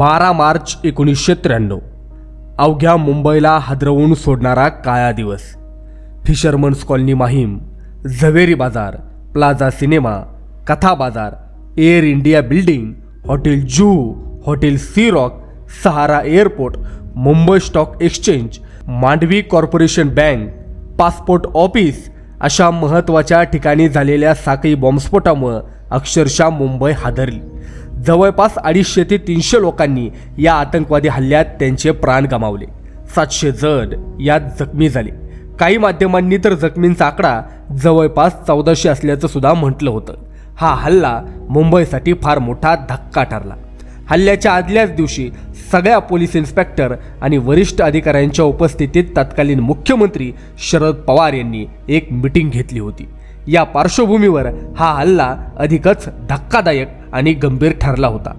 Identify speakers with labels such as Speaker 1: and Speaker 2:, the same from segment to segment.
Speaker 1: बारा मार्च एकोणीसशे त्र्याण्णव. अवघ्या मुंबईला हादरवून सोडणारा काळा दिवस. फिशरमन्स कॉलनी माहीम झवेरी बाजार plaza cinema Katha Bazaar Air India building hotel Juhu hotel Sea Rock Sahara airport Mumbai stock exchange Mandvi corporation bank passport office अशा महत्त्वाच्या ठिकाणी झालेल्या साखळी बॉम्बस्फोटामुळं अक्षरशः मुंबई हादरली. जवळपास अडीचशे ते तीनशे लोकांनी या आतंकवादी हल्ल्यात त्यांचे प्राण गमावले. सातशे जण यात जखमी झाले. काही माध्यमांनी तर जखमींचा आकडा जवळपास चौदाशे असल्याचं सुद्धा म्हटलं होतं. हा हल्ला मुंबईसाठी फार मोठा धक्का ठरला. हल्ल्याच्या आदल्याच दिवशी सगळ्या पोलीस इन्स्पेक्टर आणि वरिष्ठ अधिकाऱ्यांच्या उपस्थितीत तत्कालीन मुख्यमंत्री शरद पवार यांनी एक मिटिंग घेतली होती. या पार्श्वभूमीवर हा हल्ला अधिकच धक्कादायक आणि गंभीर ठरला होता.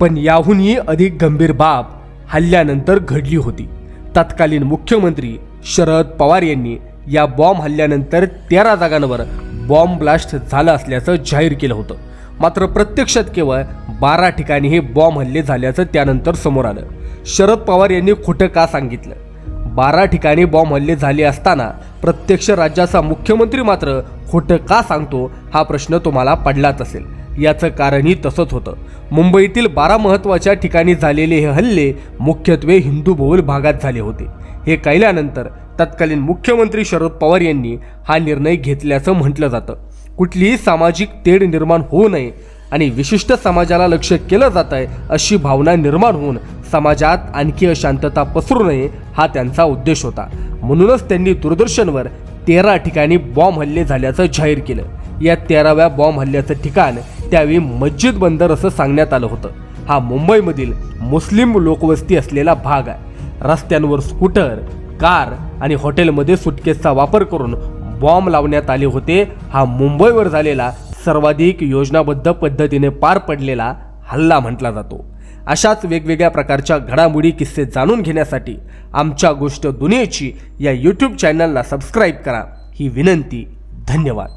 Speaker 1: पण याहूनही अधिक गंभीर बाब हल्ल्यानंतर घडली होती. तत्कालीन मुख्यमंत्री शरद पवार यांनी या बॉम्ब हल्ल्यानंतर तेरा जागांवर बॉम्ब ब्लास्ट झालं असल्याचं जाहीर केलं होतं. मात्र प्रत्यक्षात केवळ बारा ठिकाणी हे बॉम्ब हल्ले झाल्याचं त्यानंतर समोर आलं. शरद पवार यांनी खोटं का सांगितलं? बारा ठिकाणी बॉम्ब हल्ले झाले असताना प्रत्यक्ष राज्याचा मुख्यमंत्री मात्र खोटं का सांगतो हा प्रश्न तुम्हाला पडलाच असेल. याचं कारणही तसंच होतं. मुंबईतील बारा महत्त्वाच्या ठिकाणी झालेले हे हल्ले मुख्यत्वे हिंदू बहुल भागात झाले होते. हे कळल्यानंतर तत्कालीन मुख्यमंत्री शरद पवार यांनी हा निर्णय घेतल्याचं म्हटलं जातं. कुठलीही सामाजिक तेढ निर्माण होऊ नये आणि विशिष्ट समाजाला लक्ष केलं जात आहे अशी भावना निर्माण होऊन समाजात आणखी अशांतता पसरू नये हा त्यांचा उद्देश होता. म्हणूनच त्यांनी दूरदर्शनवर तेरा ठिकाणी बॉम्ब हल्ले झाल्याचं जाहीर केलं. या तेराव्या बॉम्ब हल्ल्याचं ठिकाण त्यावेळी मस्जिद बंदर असं सांगण्यात आलं होतं. हा मुंबईमधील मुस्लिम लोकवस्ती असलेला भाग आहे. रस्त्यांवर स्कूटर कार आणि हॉटेलमध्ये सुटकेसचा वापर करून बॉम्ब लावण्यात आले होते. हा मुंबईवर झालेला सर्वाधिक योजनाबद्ध पद्धतीने पार पडलेला हल्ला म्हटला जातो. अशाच वेगवेगळ्या प्रकारच्या घडामोडी किस्से जाणून घेण्यासाठी आमच्या गोष्ट दुनियेची या यूट्यूब चॅनलला सबस्क्राईब करा. ही विनंती धन्यवाद.